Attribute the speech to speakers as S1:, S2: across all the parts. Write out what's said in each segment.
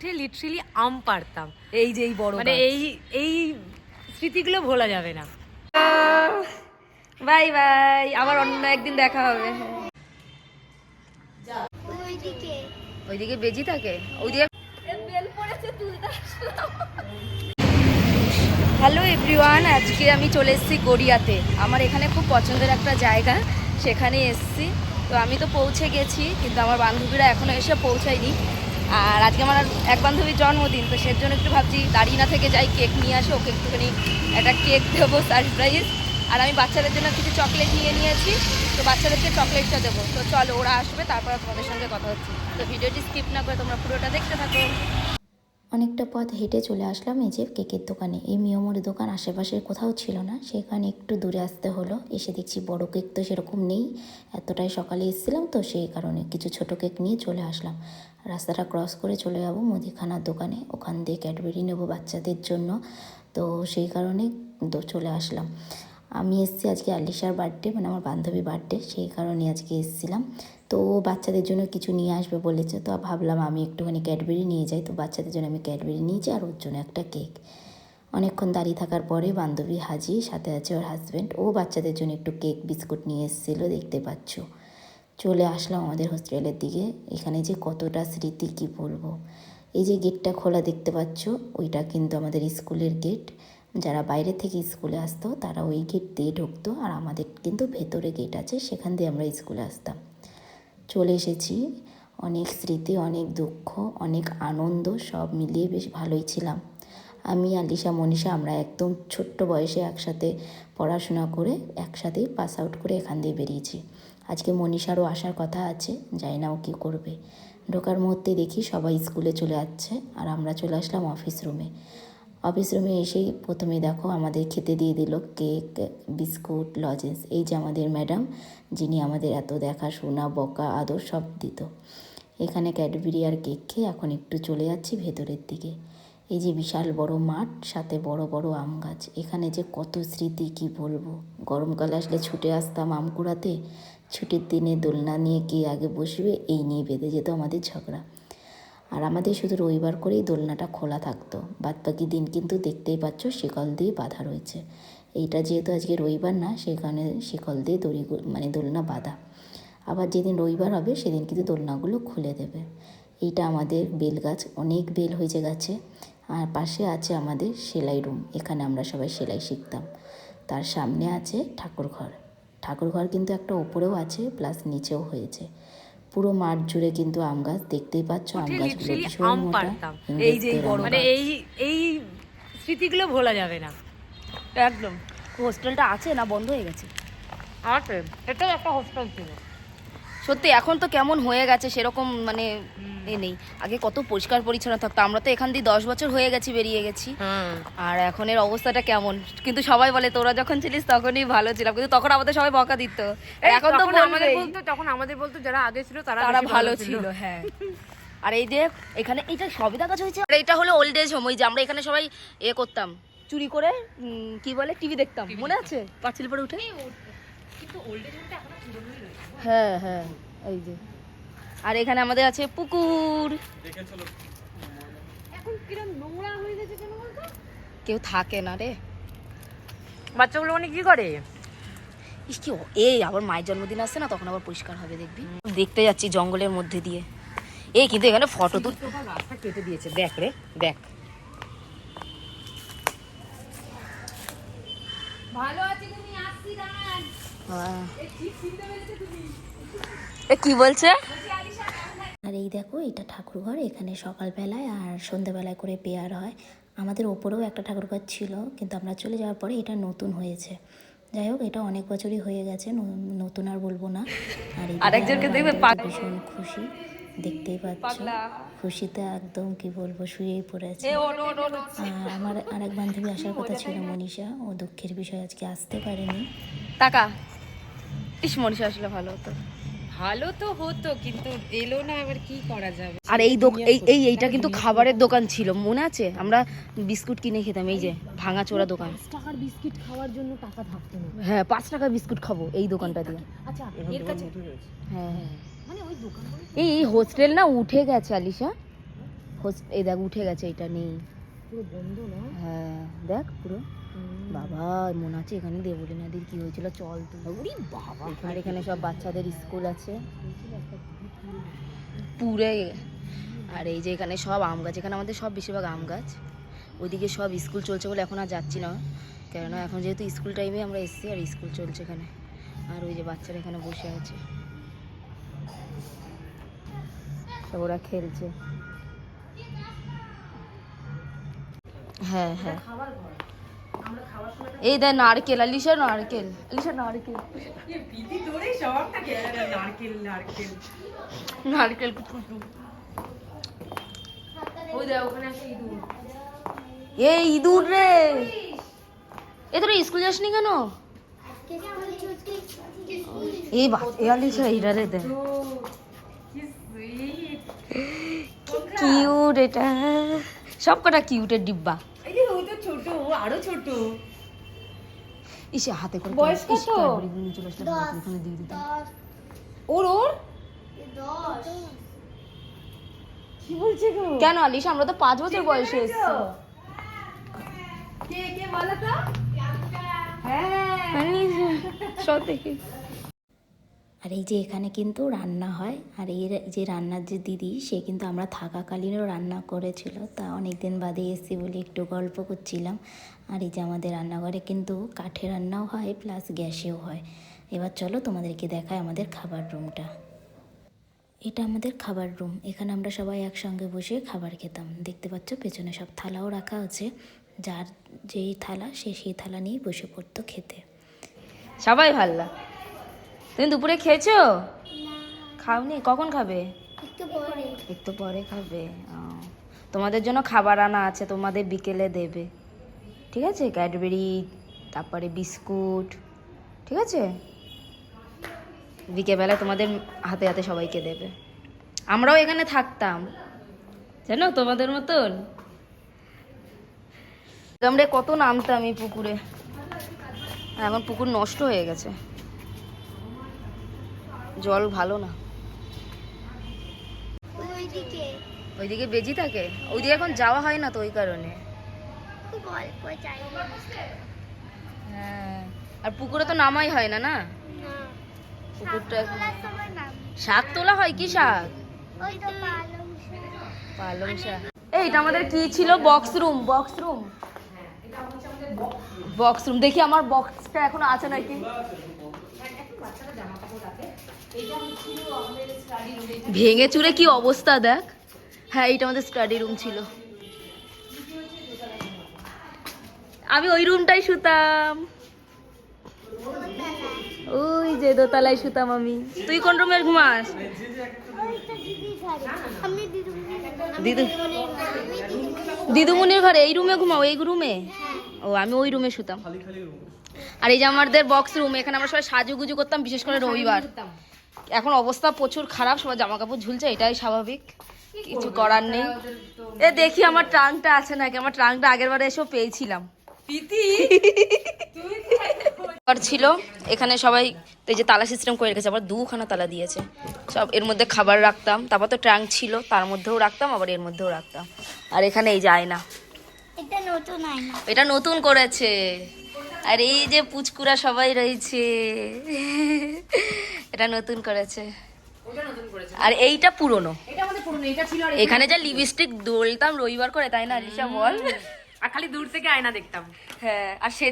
S1: উঠে লিটারেলি আম পারতাম
S2: এই যে এই বড়
S1: মানে এই এই স্মৃতিগুলো ভোলা যাবে না।
S2: বাই বাই আবার অন্য একদিন দেখা হবে। ওইদিকে। বেজি থাকে? ওইদিকে হ্যালো এভরিওয়ান আজকে আমি চলে এসেছি গড়িয়াতে। আমার এখানে খুব পছন্দের একটা জায়গা সেখানে এসেছি। তো আমি তো পৌঁছে গেছি কিন্তু আমার বান্ধবীরা এখনও এসে পৌঁছায়নি। আর আজকে আমার এক বান্ধবীর জন্মদিন, তো সের জন্য একটু ভাবছি দাঁড়িয়ে না থেকে যাই, কেক নিয়ে আসো, ওকে একটুখানি একটা কেক দেবো সারপ্রাইজ আর আমি বাচ্চাদের জন্য কিছু চকলেট নিয়ে নিয়েছি, তো বাচ্চাদেরকে চকলেটটা দেবো। তো চলো, ওরা আসবে, তারপর তোমাদের সঙ্গে কথা হচ্ছে। তো ভিডিওটি স্কিপ না করে তোমরা পুরোটা দেখতে থাকো।
S3: অনেকটা পথ হেঁটে চলে আসলাম এই যে কেকের দোকানে। এই মিয়মুড়ি দোকান আশেপাশে কোথাও ছিল না, সেখানে একটু দূরে আসতে হলো। এসে দেখছি বড় কেক তো সেরকম নেই। এতটাই সকালে এসেছিলাম তো, সেই কারণে কিছু ছোট কেক নিয়ে চলে আসলাম। রাস্তাটা ক্রস করে চলে যাব মুদিখানার দোকানে। ওখান দিয়ে ক্যাডবেরি নেব বাচ্চাদের জন্য। তো সেই কারণে চলে আসলাম। আমি এসেছি আজকে আলিশার বার্থডে মানে আমার বান্ধবী বার্থডে সেই কারণে আজকে এসেছিলাম। তো বাচ্চাদের জন্য কিছু নিয়ে আসবে বলেছে। তো ভাবলাম আমি একটুখানি ক্যাডবেরি নিয়ে যাই। তো বাচ্চাদের জন্য আমি ক্যাডবেরি নিয়েছি আর ওর জন্য একটা কেক অনেকক্ষণ দাঁড়িয়ে থাকার পরে বান্ধবী হাজি সাথে আছে ওর হাজব্যান্ড ও বাচ্চাদের জন্য একটু কেক বিস্কুট নিয়ে এসেছিল, দেখতে পাচ্ছ। চলে আসলাম আমাদের হোস্টেলের দিকে। এখানে যে কতটা স্মৃতি, কি বলব? এই যে গেটটা খোলা দেখতে পাচ্ছ, ওইটা কিন্তু আমাদের স্কুলের গেট যারা বাইরে থেকে স্কুলে আসতো, তারা ওই গেট দিয়ে ঢুকতো আর আমাদের কিন্তু ভেতরে গেট আছে, সেখান দিয়ে আমরা স্কুলে আসতাম। চলে এসেছি। অনেক স্মৃতি, অনেক দুঃখ, অনেক আনন্দ, সব মিলিয়ে বেশ ভালোই ছিলাম। আমি, আলিশা, মনীষা আমরা একদম ছোট্ট বয়সে একসাথে পড়াশোনা করে, একসাথেই পাস আউট করে এখান দিয়ে বেরিয়েছি। আজকে মনীষারও আসার কথা আছে জানি না ও কী করবে। ঢোকার মুহূর্তে দেখি সবাই স্কুলে চলে যাচ্ছে আর আমরা চলে আসলাম অফিস রুমে অফিস রুমে এসেই প্রথমে দেখো আমাদের খেতে দিয়ে দিল কেক বিস্কুট লজেন্স এই যে আমাদের ম্যাডাম যিনি আমাদের এত দেখাশোনা বকা, আদর সব দিত। এখানে ক্যাডবেরি আর কেক খেয়ে এখন একটু চলে যাচ্ছি ভেতরের দিকে। এই যে বিশাল বড় মাঠ, সাথে বড় বড় আম গাছ। এখানে যে কত স্মৃতি, কি বলব? গরমকাল আসলে ছুটে আসতাম আম কুড়াতে ছুটির দিনে দোলনা নিয়ে কে আগে বসবে, এই নিয়ে বেঁধে যেত আমাদের ঝগড়া। আর আমাদের শুধু রবিবার করেই দোলনাটা খোলা থাকতো। বাদ বাকি দিন কিন্তু দেখতেই পাচ্ছ শিকল দিয়ে বাঁধা রয়েছে। এইটা যেহেতু আজকে রবিবার না সেখানে শিকল দিয়ে দড়ি মানে দোলনা বাঁধা। আবার যেদিন রবিবার হবে, সেদিন কিন্তু দোলনাগুলো খুলে দেবে। এইটা আমাদের বেল গাছ অনেক বেল হয়েছে গাছে। আর পাশে আছে আমাদের সেলাই রুম, এখানে আমরা সবাই সেলাই শিখতাম। তার সামনে আছে ঠাকুরঘর। ঠাকুরঘর কিন্তু একটা ওপরেও আছে প্লাস নিচেও হয়েছে। পুরো মাঠ জুড়ে কিন্তু আম গাছ দেখতেই পাচ্ছ আম
S1: গাছ
S3: গাছগুলো ভীষণ মোটা
S2: এই যে।
S1: মানে এই এই স্মৃতিগুলো ভোলা যাবে না।
S2: একদম। হোস্টেলটা আছে না বন্ধ হয়ে গেছে?
S1: আছে। এটাও একটা হোস্টেল ছিল।
S2: সত্যি এখন তো কেমন হয়ে গেছে সেরকম মানে এ নেই। আগে কত পরিষ্কার পরিচ্ছন্ন থাকতো আমরা তো এখান দিয়ে দশ বছর হয়ে গেছি বেরিয়ে গেছি। আর এখন এর অবস্থাটা কেমন? কিন্তু সবাই বলে তোরা যখন ছিলিস তখনই ভালো ছিলাম। কিন্তু তখন আমাদের সবাই বকা দিত। এখন তো
S1: আমাদের বলতো তখন আমাদের বলতো যারা আগে ছিল তারা
S2: তারা ভালো ছিল। হ্যাঁ। আর এই যে এখানে এইটা সবিতা গাছ হয়েছে। আর এটা হলো ওল্ড এজ হোম ওই যে আমরা এখানে সবাই এ করতাম। চুরি করে কি বলে টিভি দেখতাম। মনে আছে? পাঁচিল পরে উঠে। হ্যাঁ হ্যাঁ এই যে। আর এখানে আমাদের আছে পুকুর।
S1: এখন কিরম নোংরা গেছে কেন বলতো?
S2: কেউ থাকে না রে।
S1: বাচ্চাগুলো মানে কি করে?
S2: ইস কি এই আবার মায়ের জন্মদিন আসছে না তখন আবার পরিষ্কার হবে দেখবি। দেখতে যাচ্ছি জঙ্গলের মধ্যে দিয়ে। এই কিন্তু এখানে ফটো তুল
S1: রাস্তা কেটে দিয়েছে। দেখ রে দেখ
S2: হ্যাঁ। এ কি বলছে?
S3: আর এই দেখো এটা ঠাকুরঘর এখানে সকালবেলায় আর সন্ধ্যেবেলায় করে পেয়ার হয়। আমাদের ওপরেও একটা ঠাকুরঘর ছিল কিন্তু আমরা চলে যাওয়ার পরে এটা নতুন হয়েছে। যাই হোক এটা অনেক বছরই হয়ে গেছে নতুন আর বলব না। আর
S2: দেখবে
S3: ভীষণ খুশি দেখতেই পাচ্ছ। খুশিতে একদম কি বলব শুয়েই পড়েছে। আর আমার আরেক বান্ধবী আসার কথা ছিল মনীষা ও দুঃখের বিষয় আজকে আসতে পারেনি।
S2: টাকা। ইস মনীষা আসলে ভালো হতো।
S1: ভালো তো হতো কিন্তু এলো না এবার কি করা যাবে?
S2: আর এই এই এই এইটা কিন্তু খাবারের দোকান ছিল মনে আছে? আমরা বিস্কুট কিনে খেতাম এই যে ভাঙা চোরা দোকান
S1: টাকার বিস্কিট খাওয়ার জন্য টাকা থাকতো না।
S2: হ্যাঁ পাঁচ টাকা বিস্কুট খাব এই দোকানটা দিয়ে।
S1: আচ্ছা এর কাছে
S2: হ্যাঁ
S1: মানে ওই দোকান
S2: এই এই হোস্টেল না উঠে গেছে আলিশা। হোস- এই দেখ উঠে গেছে এটা নেই।
S1: পুরো বন্ধ না?
S2: হ্যাঁ দেখ পুরো। বাবা মনে আছে এখানে দেবলী নদীর কি হয়েছিল? চল তুই উরি বাবা আর এখানে সব বাচ্চাদের স্কুল আছে। পুরে। আর এই যে এখানে সব আম গাছ এখানে আমাদের সব বেশিরভাগ আম গাছ। ওইদিকে সব স্কুল চলছে বলে এখন আর যাচ্ছি না। কেননা এখন যেহেতু স্কুল টাইমে আমরা এসেছি আর স্কুল চলছে এখানে। আর ওই যে বাচ্চারা এখানে বসে আছে। সব ওরা খেলছে। হ্যাঁ হ্যাঁ। এই দেখ নারকেল আলিশা নারকেল আলিশা নারকেল।
S1: নারকেল
S2: এই ইঁদুর। রে। এ তোরা স্কুল যাসনি কেন? এই বা এ আলিশা এইটা রে দেখ। কিউট এটা। সব কটা কিউটের ডিব্বা
S1: এই যে ওই তো ছোট ও আরও ছোট।
S2: ইসে হাতে করে
S1: বয়স কত?
S2: চলে আসলো, এখানে দিয়ে দিতাম।
S1: ওর ওর? কি বলছে গো?
S2: কেন আলিশ আমরা তো পাঁচ বছর বয়সে এসেছি।
S1: কে কে বলো তো? হ্যাঁ।
S2: সব দেখি
S3: আর এই যে এখানে কিন্তু রান্না হয়, আর এই যে রান্নার যে দিদি, সে কিন্তু আমরা থাকাকালীনও রান্না করেছিল। তা অনেক দিন বাদে এসেছি বলে একটু গল্প করছিলাম। আর এই যে আমাদের রান্নাঘরে কিন্তু কাঠে রান্নাও হয়, প্লাস গ্যাসেও হয়। এবার চলো তোমাদেরকে দেখায় আমাদের খাবার রুমটা। এটা আমাদের খাবার রুম। এখানে আমরা সবাই একসঙ্গে বসে খাবার খেতাম। দেখতে পাচ্ছ পেছনে সব থালাও রাখা আছে। যার যেই থালা, সে সেই থালা নিয়েই বসে পড়তো খেতে।
S2: সবাই ভাল্লা। তুমি দুপুরে খেয়েছো? খাওনি? কখন খাবে? একটু পরে। খাবে। তোমাদের জন্য খাবার আনা আছে তোমাদের বিকেলে দেবে। ঠিক আছে? ক্যাডবেরি তারপরে বিস্কুট ঠিক আছে? বিকেলবেলা তোমাদের হাতে হাতে সবাইকে দেবে। আমরাও এখানে থাকতাম। জানো তোমাদের মতন? আমরা কত নামতাম এই পুকুরে। এখন পুকুর নষ্ট হয়ে গেছে। জল ভালো না।
S4: ওইদিকে।
S2: বেজি থাকে? ওইদিকে এখন যাওয়া হয় না তো ওই কারণে? হ্যাঁ। আর পুকুরে তো নামাই হয় না না? পুকুরটা শাক তোলা হয় কি শাক?
S4: পালং শাক।
S2: পালং শাক। এই এটা আমাদের কি ছিল? Box room box room. Box room. দেখি আমার বক্সটা এখন আছে নাকি? ভেঙে চুরে কি অবস্থা দেখ। হ্যাঁ এইটা আমাদের স্টাডি রুম ছিল। আমি ওই রুমটাই শুতাম। ওই যে দোতলায় শুতাম আমি। তুই কোন রুমে ঘুমাস? দিদু দিদুমনির ঘরে এই রুমে ঘুমাও এই রুমে? ও আমি ওই রুমে শুতাম। আর এই যে আমাদের বক্স রুম এখানে আমরা সবাই সাজুগুজু করতাম বিশেষ করে রবিবার। এখন অবস্থা প্রচুর খারাপ সবাই জামা কাপড় ঝুলছে এটাই স্বাভাবিক। কিছু করার নেই। এ দেখি আমার ট্রাঙ্কটা আছে নাকি আমার ট্রাঙ্কটা আগের বারে এসেও পেয়েছিলাম। ছিল এখানে সবাই এই যে তালা সিস্টেম করে রেখেছে আবার দুখানা তালা দিয়েছে। সব এর মধ্যে খাবার রাখতাম তারপর তো ট্রাঙ্ক ছিল তার মধ্যেও রাখতাম আবার এর মধ্যেও রাখতাম। আর এখানে এই যায় না
S4: এটা নতুন আয়না।
S2: এটা নতুন করেছে। আর এই যে পুচকুরা সবাই রয়েছে। এটা নতুন করেছে। আর এইটা পুরনো। এখানে যা লিপস্টিক দোলতাম রবিবার করে তাই না রিসা বল?
S1: আর খালি দূর থেকে আয়না দেখতাম।
S2: হ্যাঁ আর সে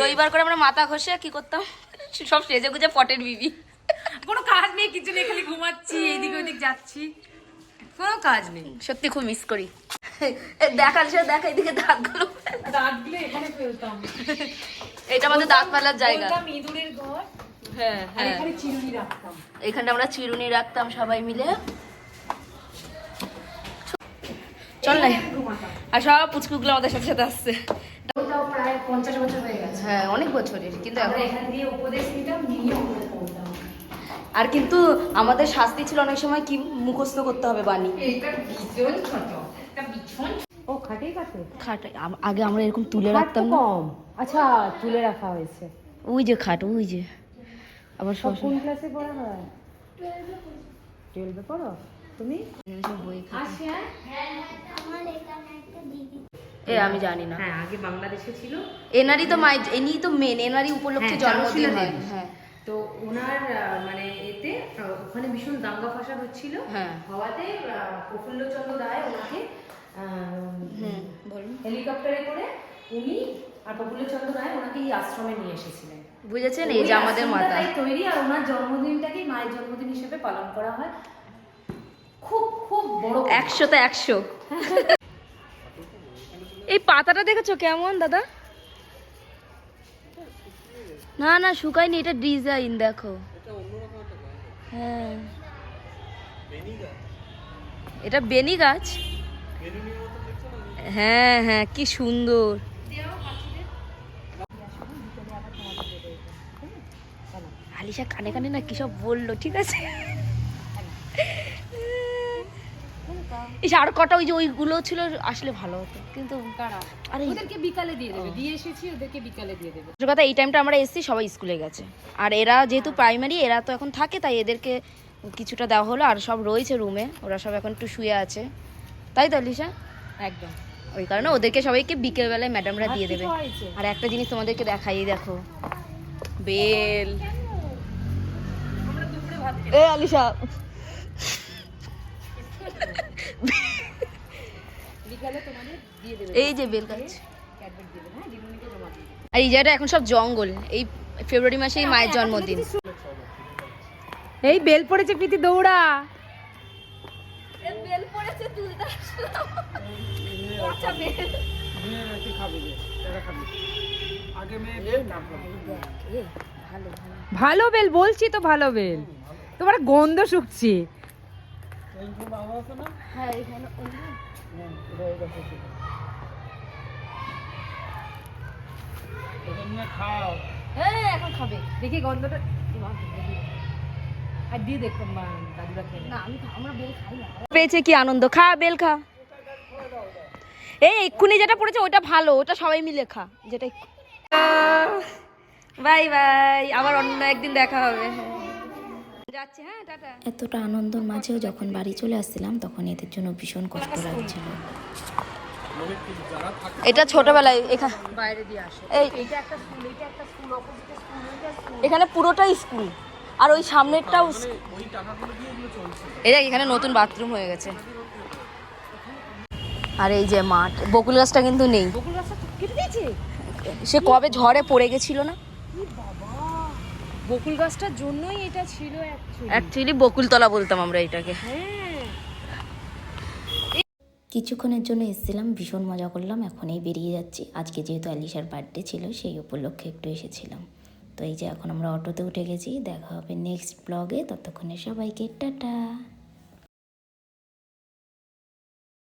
S2: রবিবার করে আমরা মাথা ঘষে কি করতাম? সব সেজে গুজে পটের বিবি।
S1: কোনো কাজ নেই কিছু নেই খালি ঘুমাচ্ছি এইদিকে ওইদিক যাচ্ছি। কোনো কাজ নেই।
S2: সত্যি খুব মিস করি। এ, দেখ আলিশা দেখ দাঁতগুলো।
S1: দাঁতগুলো এখানে ফেলতাম।
S2: এটা আমাদের দাঁত ফেলার জায়গা।
S1: ইঁদুরের ঘর
S2: হ্যাঁ
S1: আর
S2: হ্যাঁ।
S1: এখানে
S2: আমরা চিরুনি রাখতাম সবাই মিলে। চল না। আর সব পুচকুগুলো আমাদের সাথে সাথে আসছে।
S1: প্রায় পঞ্চাশ বছর হয়ে গেছে।
S2: হ্যাঁ অনেক বছরের কিন্তু এখন
S1: এখান দিয়ে উপদেশ নিতাম নিয়ে
S2: আর কিন্তু আমাদের শাস্তি ছিল অনেক সময় কি মুখস্থ করতে হবে বাণী।
S1: এটা ভীষণ ছোট। ও খাটেই কাটে
S2: খাট। আগে আমরা এরকম তুলে রাখতাম।
S1: কম। আচ্ছা তুলে রাখা হয়েছে।
S2: ওই যে খাট ওই যে। আবার
S1: সব কোন ক্লাসে পড়া হয়? টুয়েলভে পড়ো? তুমি?
S2: বই
S4: দিদি
S2: এ আমি জানি না।
S1: হ্যাঁ আগে বাংলাদেশে ছিল।
S2: এনারই তো মাই এনি তো মেন এনারই উপলক্ষে
S1: হ্যাঁ,
S2: জন্মদিন হয়। হ্যাঁ।
S1: তো ওনার মানে এতে ওখানে ভীষণ দাঙ্গা ফাসাদ হচ্ছিল।
S2: হ্যাঁ।
S1: হওয়াতে প্রফুল্লচন্দ্র রায় ওনাকে হেলিকপ্টারে করে উনি আর প্রফুল্লচন্দ্র রায় ওনাকে এই আশ্রমে নিয়ে এসেছিলেন।
S2: বুঝেছেন এই যে আমাদের মাতা।
S1: তৈরি আর ওনার জন্মদিনটাকেই মায়ের জন্মদিন হিসেবে পালন করা হয়। খুব খুব বড় করে।
S2: একশোতে একশো। এই পাতাটা দেখেছ কেমন দাদা? না না শুকায়নি এটা ডিজাইন দেখো। হ্যাঁ। এটা বেনি গাছ? হ্যাঁ হ্যাঁ কি সুন্দর। আলিশা কানে কানে না কি সব বলল ঠিক আছে? আর কটা ওই যে ওইগুলো ছিল আসলে ভালো হতো। কিন্তু আরে
S1: ওদেরকে বিকালে দিয়ে দেবে। দিয়ে এসেছি ওদেরকে বিকালে দিয়ে দেবে।
S2: কথা এই টাইমটা আমরা এসেছি সবাই স্কুলে গেছে। আর এরা যেহেতু প্রাইমারি এরা তো এখন থাকে তাই এদেরকে কিছুটা দেওয়া হলো। আর সব রয়েছে রুমে ওরা সব এখন একটু শুয়ে আছে। তাই তো লিসা
S1: একদম।
S2: ওই কারণে ওদেরকে সবাইকে বিকেলবেলায় ম্যাডামরা দিয়ে দেবে। আর একটা জিনিস তোমাদেরকে দেখাই দেখো। বেল। এ আলিশা। এই যে বেল গাছ
S1: হ্যাঁ
S2: আর এই জায়গাটা এখন সব জঙ্গল। এই ফেব্রুয়ারি মাসেই মায়ের জন্মদিন।
S1: এই বেল পড়েছে প্রীতি দৌড়া। ভালো বেল বলছি তো ভালো বেল। তোমার গন্ধ শুকছে।
S2: হ্যাঁ এখন খাবে।
S1: দেখি গন্ধটা। আর দিয়ে দেখো দাদুরা খেলে
S2: না। আমি আমরা বেল খাই না। পেয়েছে কি আনন্দ? খা বেল খা। এই এক্ষুনি যেটা পড়েছে ওটা ভালো ওটা সবাই মিলে খা। যেটা বাই বাই আবার অন্য একদিন দেখা হবে। হ্যাঁ
S3: এতটা আনন্দর মাঝেও যখন বাড়ি চলে আসছিলাম তখন এদের জন্য ভীষণ কষ্ট লাগছিল।
S2: এটা ছোটবেলায় এখানে
S1: বাইরে দিয়ে আসো।
S2: এই
S1: এটা একটা স্কুল এটা একটা স্কুল অপোজিটে স্কুল এটা স্কুল।
S2: এখানে পুরোটাই স্কুল। আর ওই সামনেরটাও এই দেখ এখানে নতুন বাথরুম হয়ে গেছে। আর এই যে মাঠ বকুল গাছটা কিন্তু নেই।
S1: বকুল গাছটা কেটে দিয়েছে?
S2: সে কবে ঝড়ে পড়ে গেছিল না?
S1: বকুল গাছটার জন্যই এটা ছিল
S2: অ্যাকচুয়ালি বকুলতলা বলতাম আমরা এটাকে।
S1: হ্যাঁ।
S3: কিছুক্ষণের জন্য এসেছিলাম ভীষণ মজা করলাম এখনই বেরিয়ে যাচ্ছি। আজকে যেহেতু আলিশার বার্থডে ছিল সেই উপলক্ষে একটু এসেছিলাম। তো এই যে এখন আমরা অটোতে উঠে গেছি, দেখা হবে নেক্সট ব্লগে ততক্ষণে সবাইকে টাটা।